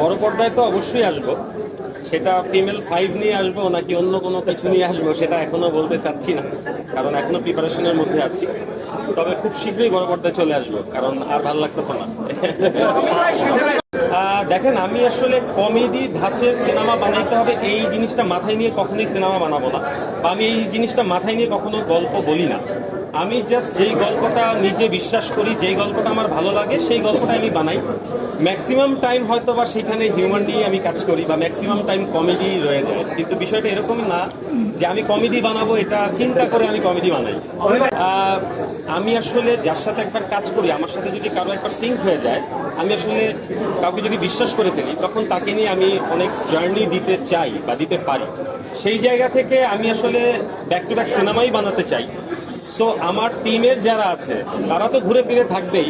বড় পর্দায় তো অবশ্যই আসব। সেটা ফিমেল ফাইভ নিয়ে আসব নাকি অন্য কোনো কিছু নিয়ে আসব সেটা এখনও বলতে চাচ্ছি না, কারণ এখনও প্রিপারেশনের মধ্যে আছি। তবে খুব শীঘ্রই বড় পর্দায় চলে আসব, কারণ আর ভালো লাগতেছে না। দেখেন, আমি আসলে কমেডি ধাঁচের সিনেমা বানাইতে হবে, এই জিনিসটা মাথায় নিয়ে কখনোই সিনেমা বানাবো না। বা আমি এই জিনিসটা মাথায় নিয়ে কখনো গল্প বলি না। আমি জাস্ট যেই গল্পটা নিজে বিশ্বাস করি, যেই গল্পটা আমার ভালো লাগে, সেই গল্পটা আমি বানাই। ম্যাক্সিমাম টাইম হয়তো বা সেখানে হিউম্যান নিয়ে আমি কাজ করি বা ম্যাক্সিমাম টাইম কমেডি রয়ে যায়। কিন্তু বিষয়টা এরকম না যে আমি কমেডি বানাবো, এটা চিন্তা করে আমি কমেডি বানাই। আমি আসলে যার সাথে একবার কাজ করি, আমার সাথে যদি কারও একবার সিঙ্ক হয়ে যায়, আমি আসলে কাউকে যদি বিশ্বাস করে ফেলি, তখন তাকে নিয়ে আমি অনেক জার্নি দিতে চাই বা দিতে পারি। সেই জায়গা থেকে আমি আসলে ব্যাক টু ব্যাক সিনেমাই বানাতে চাই। তো আমার টিমের যারা আছে, তারা তো ঘুরে ফিরে থাকবেই।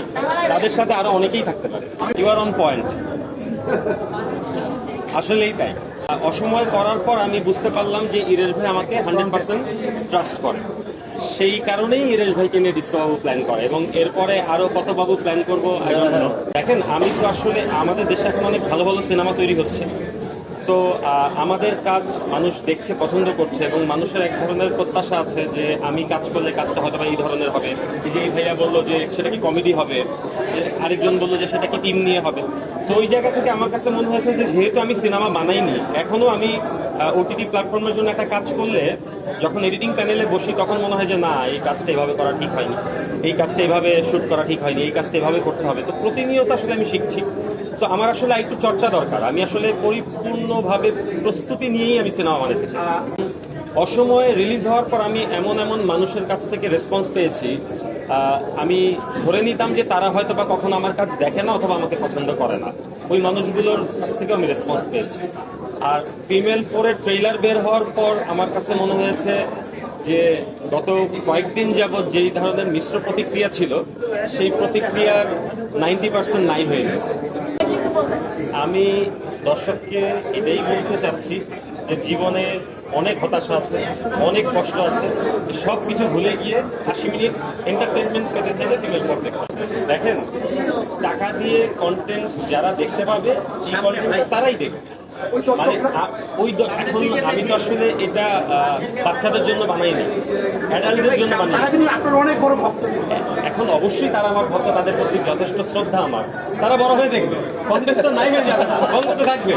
তাদের সাথে আরও অনেকেই থাকতে পারে। ইউ আর অন পয়েন্ট আসলেই তাই। অসময় করার পর আমি বুঝতে পারলাম যে ইরেশ ভাই আমাকে হান্ড্রেড পার্সেন্ট ট্রাস্ট করে। সেই কারণেই ইরেশ ভাইকে নিয়ে ডিস্কো বাবু প্ল্যান করে এবং এরপরে আরও কত বাবু প্ল্যান করব. দেখেন, আমি তো আসলে আমাদের দেশে এখন অনেক ভালো ভালো সিনেমা তৈরি হচ্ছে। তো আমাদের কাজ মানুষ দেখছে, পছন্দ করছে এবং মানুষের এক ধরনের প্রত্যাশা আছে যে আমি কাজ করলে কাজটা হয়তো এই ধরনের হবে। যে ভাইয়া বলল যে সেটা কি কমেডি হবে? আরেকজন বলল যে সেটা কি টিম নিয়ে হবে? তো ওই জায়গা থেকে আমার কাছে মনে হয়েছে যে যেহেতু আমি সিনেমা বানাইনি, এখনও আমি ওটিটি প্ল্যাটফর্মের জন্য একটা কাজ করলে যখন এডিটিং প্যানেলে বসি তখন মনে হয় যে না, এই কাজটা এইভাবে করা ঠিক হয়নি। এই কাজটা এইভাবে শুট করা ঠিক হয়নি, এই কাজটা এইভাবে করতে হবে। তো প্রতিনিয়ত আসলে আমি শিখছি। তো আমার আসলে একটু চর্চা দরকার। আমি আসলে পরিপূর্ণভাবে প্রস্তুতি নিয়েই আমি সিনেমা বানাতে চাই। অসময়ে রিলিজ হওয়ার পর আমি এমন এমন মানুষের কাছ থেকে রেসপন্স পেয়েছি। আমি ধরে নিতাম যে তারা হয়তো বা কখনো আমার কাজ দেখে না অথবা আমাকে পছন্দ করে না। ওই মানুষগুলোর কাছ থেকে আমি রেসপন্স পেয়েছি। আর ফিমেল ফোরের ট্রেইলার বের হওয়ার পর আমার কাছে মনে হয়েছে যে গত কয়েকদিন যাবৎ যেই ধরনের মিশ্র প্রতিক্রিয়া ছিল, সেই প্রতিক্রিয়ার নাইনটি পার্সেন্ট নাই হয়ে গেছে। আমি দর্শককে এটাই বলতে চাচ্ছি যে জীবনে অনেক হতাশা আছে অনেক কষ্ট আছে। সব কিছু ভুলে গিয়ে আশি মিনিট এন্টারটেনমেন্ট পেতে চাইলে ফিমেল করতে দেখতে দেখেন টাকা দিয়ে কন্টেন্ট যারা দেখতে পাবে সেই তারাই দেখবে। মানে ওই এখন আমি তো আসলে এটা আহ, বাচ্চাদের জন্য বানাইনি অ্যাডাল্টদের জন্য বানাইনি আপনার অনেক বড় ভক্ত। এখন অবশ্যই তারা আমার ভক্ত তাদের প্রতি যথেষ্ট শ্রদ্ধা আমার। তারা বড় হয়ে দেখবে। কন্টেন্ট তো নাই হয়ে যাবে না তো থাকবে।